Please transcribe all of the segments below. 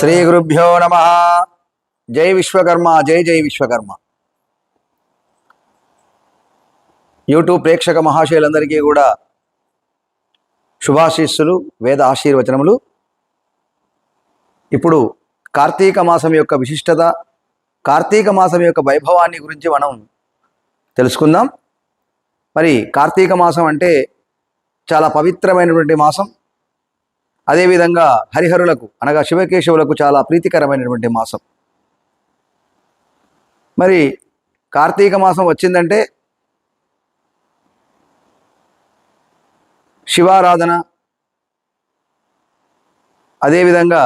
శ్రీ గురుభ్యో నమ. జై విశ్వకర్మ జై జై విశ్వకర్మ. యూట్యూబ్ ప్రేక్షక మహాశయులందరికీ కూడా శుభాశీస్సులు వేద ఆశీర్వచనములు. ఇప్పుడు కార్తీక మాసం యొక్క విశిష్టత కార్తీక మాసం యొక్క వైభవాన్ని గురించి మనం తెలుసుకుందాం. మరి కార్తీక మాసం అంటే చాలా పవిత్రమైనటువంటి మాసం. అదేవిధంగా హరిహరులకు అనగా శివకేశవులకు చాలా ప్రీతికరమైనటువంటి మాసం. మరి కార్తీక మాసం వచ్చిందంటే శివారాధన అదేవిధంగా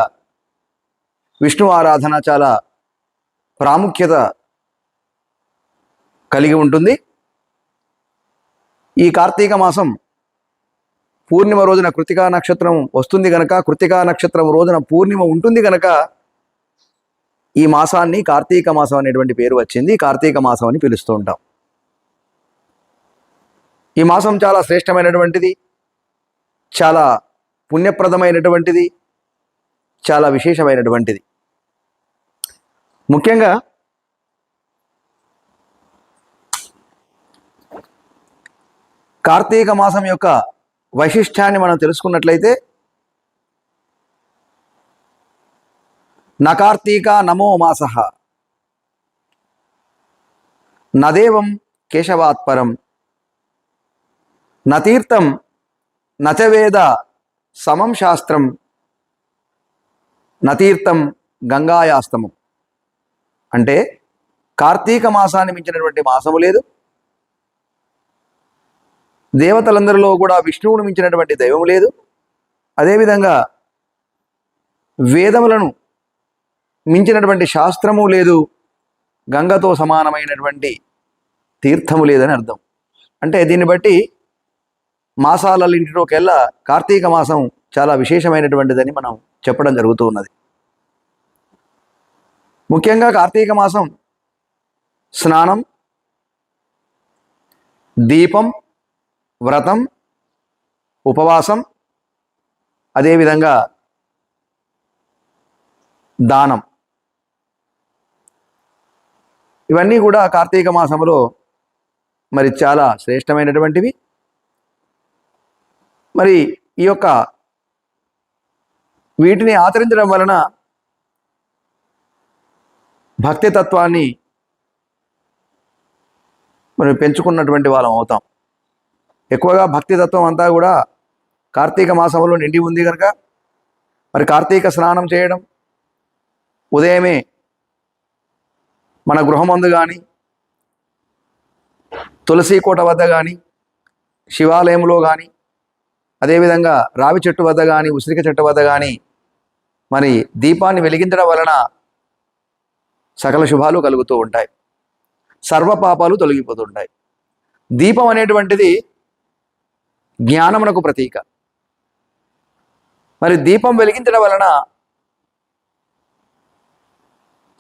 విష్ణు ఆరాధన చాలా ప్రాముఖ్యత కలిగి ఉంటుంది. ఈ కార్తీక మాసం పూర్ణిమ రోజున కృతికా నక్షత్రం వస్తుంది గనక కృతికా నక్షత్రం రోజున పూర్ణిమ ఉంటుంది గనక ఈ మాసాన్ని కార్తీక మాసం అనేటువంటి పేరు వచ్చింది. కార్తీక మాసం అని పిలుస్తూ ఉంటాం. ఈ మాసం చాలా శ్రేష్టమైనటువంటిది చాలా పుణ్యప్రదమైనటువంటిది చాలా విశేషమైనటువంటిది. ముఖ్యంగా కార్తీక మాసం యొక్క వైశిష్ట్యాన్ని మనం తెలుసుకున్నట్లయితే నకార్తీక నమో మాస. నదేవం కేశవాత్పరం నతీర్థం నచవేద సమం శాస్త్రం. నతీర్థం గంగాయాస్తమం. అంటే కార్తీక మాసాన్ని మించినటువంటి మాసము లేదు. దేవతలందరిలో కూడా విష్ణువును మించినటువంటి దైవం లేదు. అదేవిధంగా వేదములను మించినటువంటి శాస్త్రము లేదు. గంగతో సమానమైనటువంటి తీర్థము లేదని అర్థం. అంటే దీన్ని బట్టి మాసాలన్నింటిలోకెల్లా కార్తీక మాసం చాలా విశేషమైనటువంటిదని మనం చెప్పడం జరుగుతూ ఉన్నది. ముఖ్యంగా కార్తీక మాసం స్నానం దీపం వ్రతం ఉపవాసం అదేవిధంగా దానం. ఇవన్నీ కూడా కార్తీక మాసంలో మరి చాలా శ్రేష్టమైనటువంటివి. మరి ఈ యొక్క వీటిని ఆచరించడం వలన భక్తి తత్వాన్ని మనం పెంచుకున్నటువంటి వాళ్ళం అవుతాం. ఎక్కువగా భక్తి తత్వం అంతా కూడా కార్తీక మాసంలో నిండి ఉంది కనుక మరి కార్తీక స్నానం చేయడం ఉదయమే మన గృహమందు కానీ తులసి కోట వద్ద కానీ శివాలయంలో కానీ అదేవిధంగా రావి చెట్టు వద్ద కానీ ఉసిరిక చెట్టు వద్ద కానీ మరి దీపాన్ని వెలిగించడం వలన సకల శుభాలు కలుగుతూ ఉంటాయి. సర్వ పాపాలు తొలగిపోతుంటాయి దీపం అనేటువంటిది జ్ఞానమునకు ప్రతీక. మరి దీపం వెలిగించడం వలన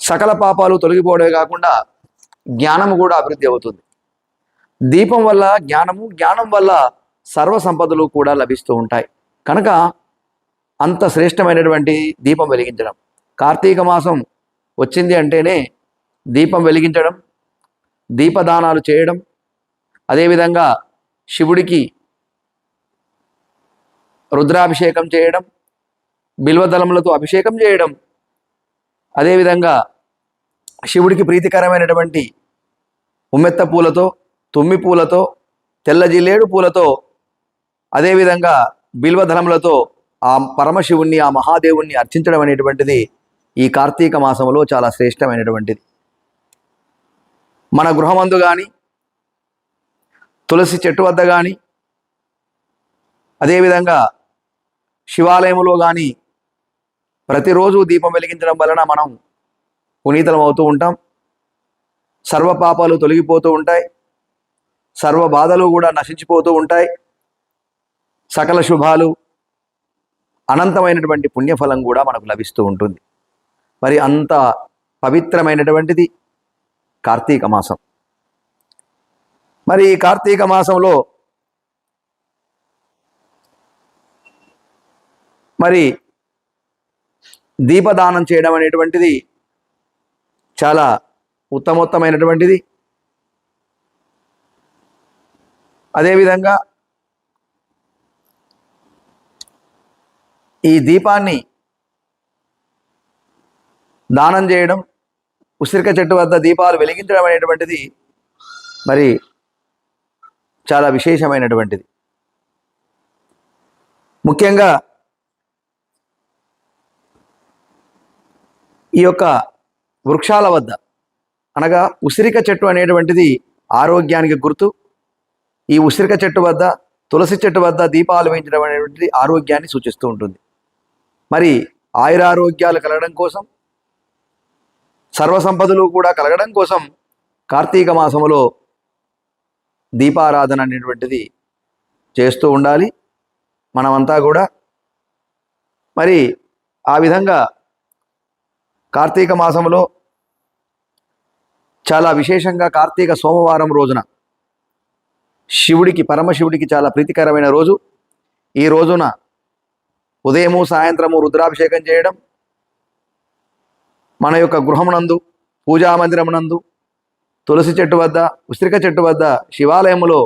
సకల పాపాలు తొలగిపోవడమే కాకుండా జ్ఞానము కూడా అభివృద్ధి అవుతుంది. దీపం వల్ల జ్ఞానము జ్ఞానం వల్ల సర్వ సంపదలు కూడా లభిస్తూ ఉంటాయి. కనుక అంత శ్రేష్టమైనటువంటి దీపం వెలిగించడం. కార్తీక మాసం వచ్చింది అంటేనే దీపం వెలిగించడం దీపదానాలు చేయడం అదేవిధంగా శివుడికి రుద్రాభిషేకం చేయడం బిల్వదళములతో అభిషేకం చేయడం అదేవిధంగా శివుడికి ప్రీతికరమైనటువంటి ఉమ్మెత్త పూలతో తుమ్మి పూలతో తెల్ల జిల్లేడు పూలతో అదేవిధంగా బిల్వధనములతో ఆ పరమశివుణ్ణి ఆ మహాదేవుణ్ణి అర్చించడం అనేటువంటిది ఈ కార్తీక మాసంలో చాలా శ్రేష్టమైనటువంటిది. మన గృహమందు కానీ తులసి చెట్టు వద్ద కానీ అదేవిధంగా శివాలయంలో కానీ ప్రతిరోజు దీపం వెలిగించడం వలన మనం పునీతలం అవుతూ ఉంటాం. సర్వ పాపాలు తొలగిపోతూ ఉంటాయి. సర్వ బాధలు కూడా నశించిపోతూ ఉంటాయి. సకల శుభాలు అనంతమైనటువంటి పుణ్యఫలం కూడా మనకు లభిస్తూ ఉంటుంది. మరి అంత పవిత్రమైనటువంటిది కార్తీక మాసం. మరి ఈ కార్తీక మాసంలో మరి దీపదానం చేయడం అనేటువంటిది చాలా ఉత్తమోత్తమైనటువంటిది. అదేవిధంగా ఈ దీపాన్ని దానం చేయడం ఉసిరిక చెట్టు వద్ద దీపాలు వెలిగించడం అనేటువంటిది మరి చాలా విశేషమైనటువంటిది. ముఖ్యంగా ఈ యొక్క వృక్షాల వద్ద. అనగా ఉసిరిక చెట్టు అనేటువంటిది ఆరోగ్యానికి గుర్తు. ఈ ఉసిరిక చెట్టు వద్ద తులసి చెట్టు వద్ద దీపాలు వేయించడం అనేటువంటిది ఆరోగ్యాన్ని సూచిస్తూ ఉంటుంది. మరి ఆయురారోగ్యాలు కలగడం కోసం సర్వసంపదలు కూడా కలగడం కోసం కార్తీక మాసములో దీపారాధన అనేటువంటిది చేస్తూ ఉండాలి. మనమంతా కూడా. మరి ఆ విధంగా కార్తీక మాసంలో చాలా విశేషంగా కార్తీక సోమవారం రోజున శివుడికి పరమశివుడికి చాలా ప్రీతికరమైన రోజు. ఈ రోజున ఉదయము సాయంత్రము రుద్రాభిషేకం చేయడం మన యొక్క గృహమునందు పూజా మందిరమునందు తులసి చెట్టు వద్ద ఉసిరిక చెట్టు వద్ద శివాలయములో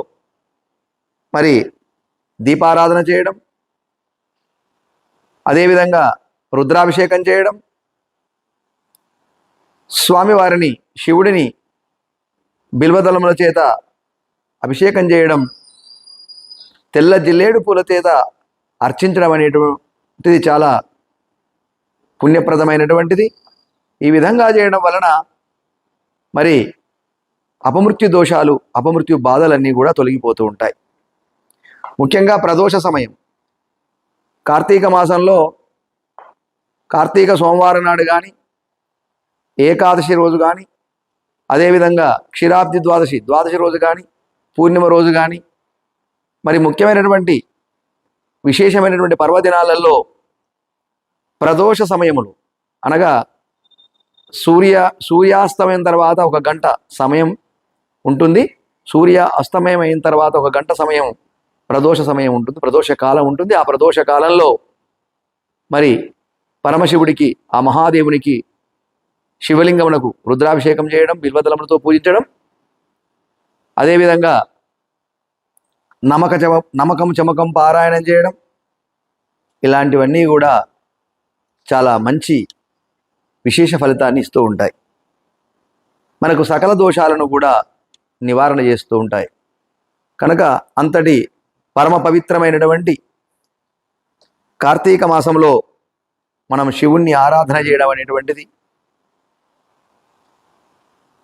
మరి దీపారాధన చేయడం అదేవిధంగా రుద్రాభిషేకం చేయడం స్వామివారిని శివుడిని బిల్వదళముల చేత అభిషేకం చేయడం తెల్ల జిల్లేడు పూల చేత అర్చించడం అనేటువంటిది చాలా పుణ్యప్రదమైనటువంటిది. ఈ విధంగా చేయడం వలన మరి అపమృత్యు దోషాలు అపమృత్యు బాధలన్నీ కూడా తొలగిపోతూ ఉంటాయి. ముఖ్యంగా ప్రదోష సమయం. కార్తీక మాసంలో కార్తీక సోమవారం నాడు కానీ ఏకాదశి రోజు కానీ అదేవిధంగా క్షీరాబ్ది ద్వాదశి ద్వాదశి రోజు కానీ పూర్ణిమ రోజు కానీ మరి ముఖ్యమైనటువంటి విశేషమైనటువంటి పర్వదినాలలో ప్రదోష సమయములు అనగా సూర్య సూర్యాస్తమయం తర్వాత ఒక గంట సమయం ఉంటుంది. సూర్య అస్తమయం అయిన తర్వాత ఒక గంట సమయం ప్రదోష సమయం ఉంటుంది. ప్రదోష కాలం ఉంటుంది. ఆ ప్రదోష కాలంలో మరి పరమశివుడికి ఆ మహాదేవునికి శివలింగమునకు రుద్రాభిషేకం చేయడం బిల్వదళములతో పూజించడం. అదేవిధంగా నమక చమ నమకం చమకం పారాయణం చేయడం. ఇలాంటివన్నీ కూడా చాలా మంచి విశేష ఫలితాన్ని ఇస్తూ ఉంటాయి. మనకు సకల దోషాలను కూడా నివారణ చేస్తూ ఉంటాయి. కనుక అంతటి పరమ పవిత్రమైనటువంటి కార్తీక మాసంలో మనం శివుణ్ణి ఆరాధన చేయడం అనేటువంటిది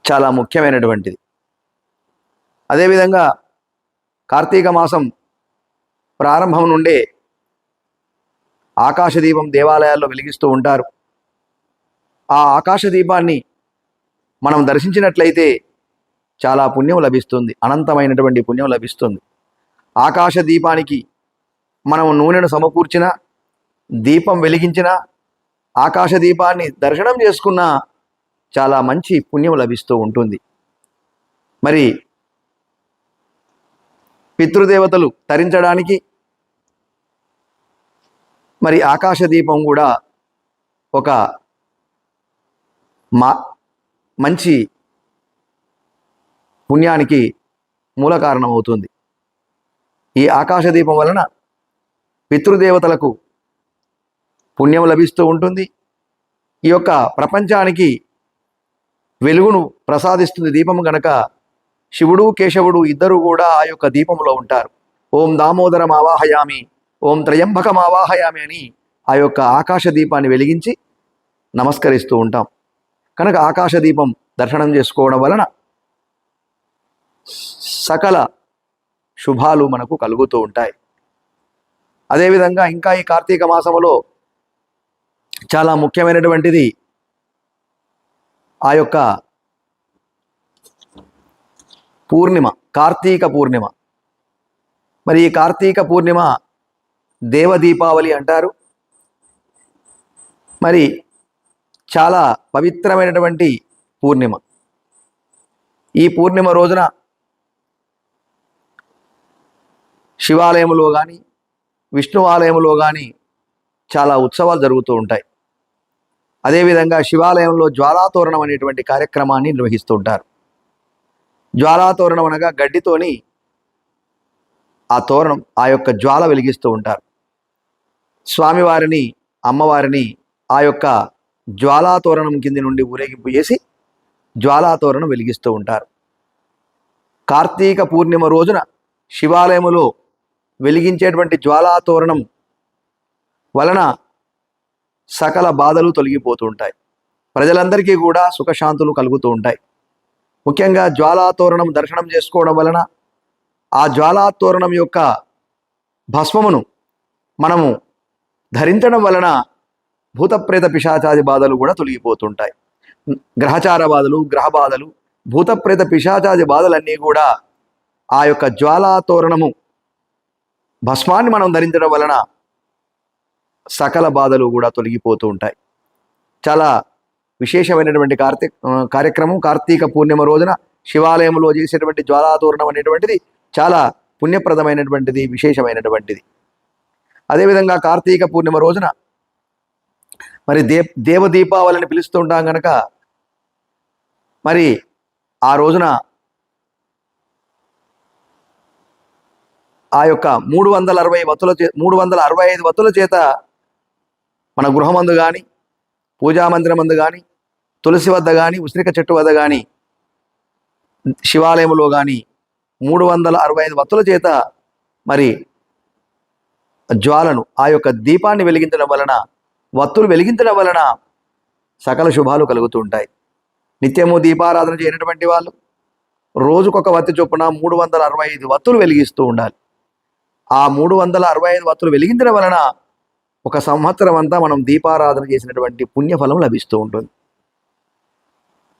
చాలా ముఖ్యమైనటువంటిది. అదేవిధంగా కార్తీక మాసం ప్రారంభం నుండే ఆకాశదీపం దేవాలయాల్లో వెలిగిస్తూ ఉంటారు. ఆ ఆకాశ దీపాన్ని మనం దర్శించినట్లయితే చాలా పుణ్యం లభిస్తుంది. అనంతమైనటువంటి పుణ్యం లభిస్తుంది. ఆకాశ దీపానికి మనం నూనెను సమకూర్చిన దీపం వెలిగించిన ఆకాశ దీపాన్ని దర్శనం చేసుకున్న చాలా మంచి పుణ్యం లభిస్తూ ఉంటుంది. మరి పితృదేవతలు తరించడానికి మరి ఆకాశ దీపం కూడా ఒక మా మంచి పుణ్యానికి మూల కారణమవుతుంది. ఈ ఆకాశ దీపం వలన పితృదేవతలకు పుణ్యం లభిస్తూ ఉంటుంది. ఈ యొక్క ప్రపంచానికి వెలుగును ప్రసాదిస్తుంది దీపం గనక శివుడు కేశవుడు ఇద్దరు కూడా ఆ యొక్క దీపంలో ఉంటారు. ఓం దామోదరం ఆవాహయామి ఓం త్రయంబకం ఆవాహయామి అని ఆ యొక్క ఆకాశ దీపాన్ని వెలిగించి నమస్కరిస్తూ ఉంటాం. కనుక ఆకాశ దీపం దర్శనం చేసుకోవడం వలన సకల శుభాలు మనకు కలుగుతూ ఉంటాయి. అదేవిధంగా ఇంకా ఈ కార్తీక మాసములో చాలా ముఖ్యమైనటువంటిది ఆ యొక్క పూర్ణిమ కార్తీక పూర్ణిమ. మరి ఈ కార్తీక పూర్ణిమ దేవ దీపావళి అంటారు. మరి చాలా పవిత్రమైనటువంటి పూర్ణిమ. ఈ పూర్ణిమ రోజున శివాలయములో కానీ విష్ణు కానీ చాలా ఉత్సవాలు జరుగుతూ ఉంటాయి. అదేవిధంగా శివాలయంలో జ్వాలాతోరణం అనేటువంటి కార్యక్రమాన్ని నిర్వహిస్తూ ఉంటారు జ్వాలాతోరణం అనగా గడ్డితోని ఆ తోరణం ఆ యొక్క జ్వాల వెలిగిస్తూ ఉంటారు. స్వామివారిని అమ్మవారిని ఆ యొక్క జ్వాలాతోరణం కింది నుండి ఊరేగింపు చేసి జ్వాలాతోరణం వెలిగిస్తూ ఉంటారు. కార్తీక పూర్ణిమ రోజున శివాలయములో వెలిగించేటువంటి జ్వాలాతోరణం వలన సకల బాధలు తొలగిపోతూ ఉంటాయి ప్రజలందరికీ కూడా సుఖశాంతులు కలుగుతూ ఉంటాయి. ముఖ్యంగా జ్వాలాతోరణం దర్శనం చేసుకోవడం వలన ఆ జ్వాలాతోరణం యొక్క భస్మమును మనము ధరించడం వలన భూతప్రేత పిశాచాది బాధలు కూడా తొలగిపోతుంటాయి. గ్రహచార బాధలు గ్రహ బాధలు భూతప్రేత పిశాచాది బాధలన్నీ కూడా ఆ యొక్క జ్వాలాతోరణము భస్మాన్ని మనం ధరించడం వలన సకల బాధలు కూడా తొలగిపోతూ ఉంటాయి. చాలా విశేషమైనటువంటి కార్తీక కార్యక్రమం కార్తీక పూర్ణిమ రోజున శివాలయంలో చేసేటువంటి జ్వాలాతోరణం అనేటువంటిది చాలా పుణ్యప్రదమైనటువంటిది విశేషమైనటువంటిది. అదేవిధంగా కార్తీక పూర్ణిమ రోజున మరి దే దేవదీపావళిని పిలుస్తూ ఉంటాం కనుక మరి ఆ రోజున ఆ యొక్క మూడు వందల అరవై వత్తుల చే మూడు వందల అరవై ఐదు వత్తుల చేత మన గృహమందు కానీ పూజామందిరమందు కానీ తులసి వద్ద కానీ ఉసిరిక చెట్టు వద్ద కానీ శివాలయంలో కానీ మూడు వందల అరవై ఐదు వత్తుల చేత మరి జ్వాలను ఆ యొక్క దీపాన్ని వెలిగించడం వలన వత్తులు వెలిగించడం వలన సకల శుభాలు కలుగుతూ ఉంటాయి. నిత్యము దీపారాధన చేయనటువంటి వాళ్ళు రోజుకొక వత్తి చొప్పున మూడు వందల అరవై ఐదు వత్తులు వెలిగిస్తూ ఉండాలి. ఆ మూడు వందల అరవై ఐదు వత్తులు వెలిగించడం వలన ఒక సంవత్సరం అంతా మనం దీపారాధన చేసినటువంటి పుణ్యఫలం లభిస్తూ ఉంటుంది.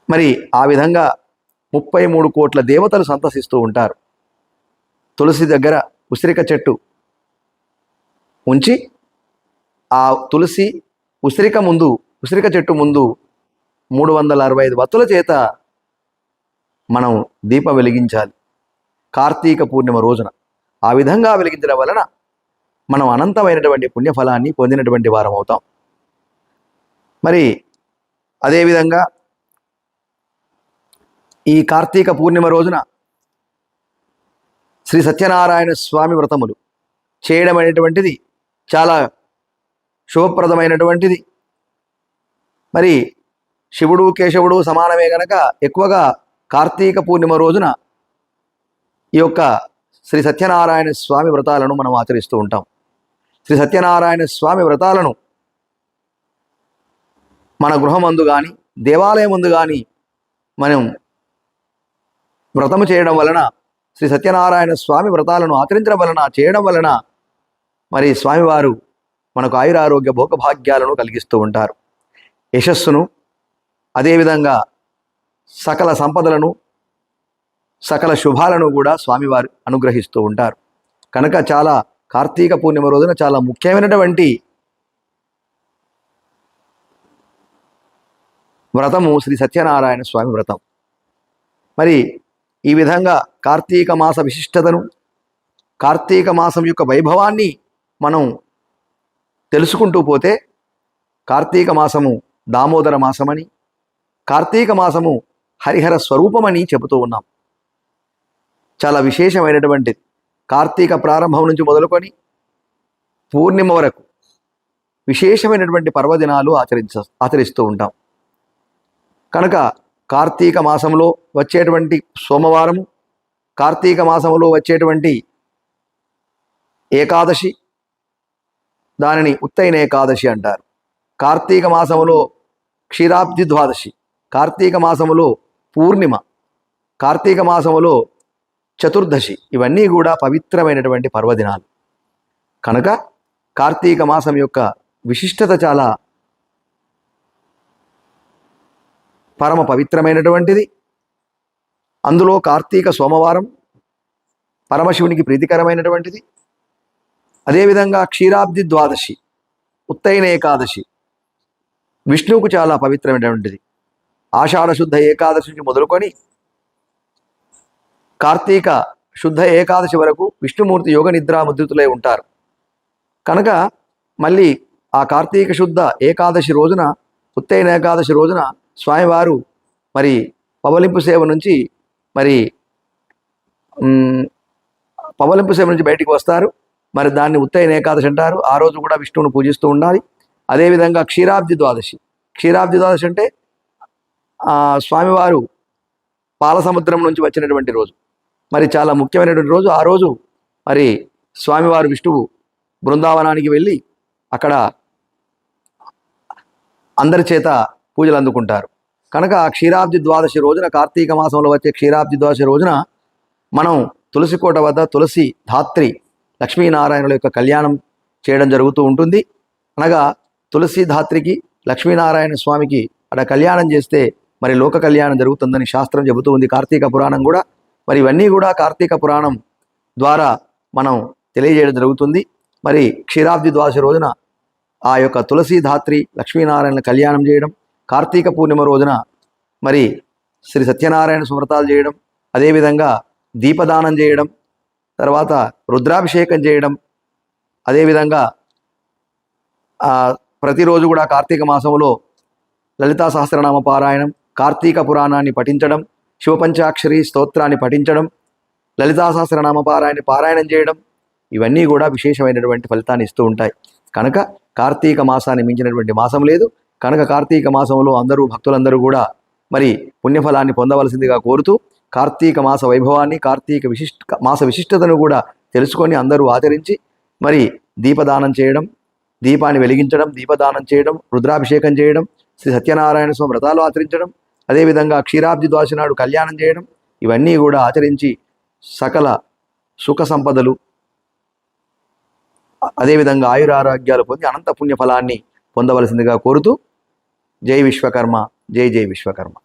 మరి ఆ విధంగా ముప్పై మూడు కోట్ల దేవతలు సంతసిస్తూ ఉంటారు. తులసి దగ్గర ఉసిరిక చెట్టు ఉంచి ఆ తులసి ఉసిరిక ముందు ఉసిరిక చెట్టు ముందు మూడు వందల అరవై ఐదు వత్తుల చేత మనం దీపం వెలిగించాలి. కార్తీక పూర్ణిమ రోజున. ఆ విధంగా వెలిగించడం వలన మనం అనంతమైనటువంటి పుణ్యఫలాన్ని పొందినటువంటి వారం అవుతాం మరి అదేవిధంగా ఈ కార్తీక పూర్ణిమ రోజున శ్రీ సత్యనారాయణ స్వామి వ్రతములు చేయడం అనేటువంటిది చాలా శుభప్రదమైనటువంటిది. మరి శివుడు కేశవుడు సమానమే గనక ఎక్కువగా కార్తీక పూర్ణిమ రోజున ఈ యొక్క శ్రీ సత్యనారాయణ స్వామి వ్రతాలను మనం ఆచరిస్తూ ఉంటాం. శ్రీ సత్యనారాయణ స్వామి వ్రతాలను మన గృహమందు కానీ దేవాలయం ముందు కానీ మనం వ్రతము చేయడం వలన శ్రీ సత్యనారాయణ స్వామి వ్రతాలను ఆచరించడం వలన చేయడం వలన మరి స్వామివారు మనకు ఆయురారోగ్య భోగభాగ్యాలను కలిగిస్తూ ఉంటారు. యశస్సును అదేవిధంగా సకల సంపదలను సకల శుభాలను కూడా స్వామివారు అనుగ్రహిస్తూ ఉంటారు. కనుక చాలా కార్తీక పూర్ణిమ రోజున చాలా ముఖ్యమైనటువంటి వ్రతము శ్రీ సత్యనారాయణ స్వామి వ్రతం. మరి ఈ విధంగా కార్తీక మాస విశిష్టతను కార్తీక మాసం యొక్క వైభవాన్ని మనం తెలుసుకుంటూ పోతే కార్తీక మాసము దామోదర మాసమని కార్తీక మాసము హరిహర స్వరూపమని చెబుతూ ఉన్నాం. చాలా విశేషమైనటువంటిది. కార్తీక ప్రారంభం నుంచి మొదలుకొని పూర్ణిమ వరకు విశేషమైనటువంటి పర్వదినాలు ఆచరించ ఆచరిస్తూ ఉంటాం. కనుక కార్తీక మాసంలో వచ్చేటువంటి సోమవారము కార్తీక మాసంలో వచ్చేటువంటి ఏకాదశి దానిని ఉత్తైన ఏకాదశి అంటారు. కార్తీక మాసములో క్షీరాబ్ది ద్వాదశి కార్తీక మాసములో పూర్ణిమ కార్తీక మాసములో చతుర్దశి. ఇవన్నీ కూడా పవిత్రమైనటువంటి పర్వదినాలు. కనుక కార్తీక మాసం యొక్క విశిష్టత చాలా పరమ పవిత్రమైనటువంటిది. అందులో కార్తీక సోమవారం పరమశివునికి ప్రీతికరమైనటువంటిది. అదేవిధంగా క్షీరాబ్ది ద్వాదశి ఉత్తైన ఏకాదశి విష్ణువుకు చాలా పవిత్రమైనటువంటిది. ఆషాఢశుద్ధ ఏకాదశి నుంచి మొదలుకొని కార్తీక శుద్ధ ఏకాదశి వరకు విష్ణుమూర్తి యోగ నిద్రా ముద్రితులై ఉంటారు. కనుక మళ్ళీ ఆ కార్తీక శుద్ధ ఏకాదశి రోజున ఉత్తైన ఏకాదశి రోజున స్వామివారు మరి పవలింపు సేవ నుంచి మరి పవలింపు సేవ నుంచి బయటికి వస్తారు. మరి దాన్ని ఉత్తైన ఏకాదశి అంటారు. ఆ రోజు కూడా విష్ణువును పూజిస్తూ ఉండాలి. అదేవిధంగా క్షీరాబ్ది ద్వాదశి. క్షీరాబ్ది ద్వాదశి అంటే స్వామివారు పాల సముద్రం నుంచి వచ్చినటువంటి రోజు. మరి చాలా ముఖ్యమైనటువంటి రోజు. ఆ రోజు మరి స్వామివారు విష్ణువు బృందావనానికి వెళ్ళి అక్కడ అందరి చేత పూజలు అందుకుంటారు. కనుక ఆ క్షీరాబ్ది ద్వాదశి రోజున కార్తీక మాసంలో వచ్చే క్షీరాబ్ది ద్వాదశి రోజున మనం తులసి కోట వద్ద తులసి ధాత్రి లక్ష్మీనారాయణుల యొక్క కళ్యాణం చేయడం జరుగుతూ ఉంటుంది. అనగా తులసి ధాత్రికి లక్ష్మీనారాయణ స్వామికి అక్కడ కళ్యాణం చేస్తే మరి లోక కళ్యాణం జరుగుతుందని శాస్త్రం చెబుతూ ఉంది. కార్తీక పురాణం కూడా మరి ఇవన్నీ కూడా కార్తీక పురాణం ద్వారా మనం తెలియజేయడం జరుగుతుంది. మరి క్షీరాబ్ది ద్వాదశి రోజున ఆ యొక్క తులసి ధాత్రి లక్ష్మీనారాయణ కళ్యాణం చేయడం కార్తీక పూర్ణిమ రోజున మరి శ్రీ సత్యనారాయణ స్మృతాలు చేయడం అదేవిధంగా దీపదానం చేయడం తర్వాత రుద్రాభిషేకం చేయడం అదేవిధంగా ప్రతిరోజు కూడా కార్తీక మాసంలో లలితా సహస్రనామ పారాయణం కార్తీక పురాణాన్ని పఠించడం శివపంచాక్షరి స్తోత్రాన్ని పఠించడం లలితా సహస్రనామ పారాయణ పారాయణం చేయడం ఇవన్నీ కూడా విశేషమైనటువంటి ఫలితాన్ని ఇస్తూ ఉంటాయి. కనుక కార్తీక మాసాన్ని మించినటువంటి మాసం లేదు. కనుక కార్తీక మాసంలో అందరూ భక్తులందరూ కూడా మరి పుణ్యఫలాన్ని పొందవలసిందిగా కోరుతూ కార్తీక మాస వైభవాన్ని కార్తీక విశిష్ట మాస విశిష్టతను కూడా తెలుసుకొని అందరూ ఆచరించి మరి దీపదానం చేయడం దీపాన్ని వెలిగించడం దీపదానం చేయడం రుద్రాభిషేకం చేయడం శ్రీ సత్యనారాయణ స్వామి వ్రతాలు ఆచరించడం అదేవిధంగా క్షీరాబ్ది ద్వాదశి నాడు కళ్యాణం చేయడం ఇవన్నీ కూడా ఆచరించి సకల సుఖ సంపదలు అదేవిధంగా ఆయురారోగ్యాలు పొంది అనంత పుణ్య ఫలాన్ని పొందవలసిందిగా కోరుతూ జై విశ్వకర్మ జై జై విశ్వకర్మ.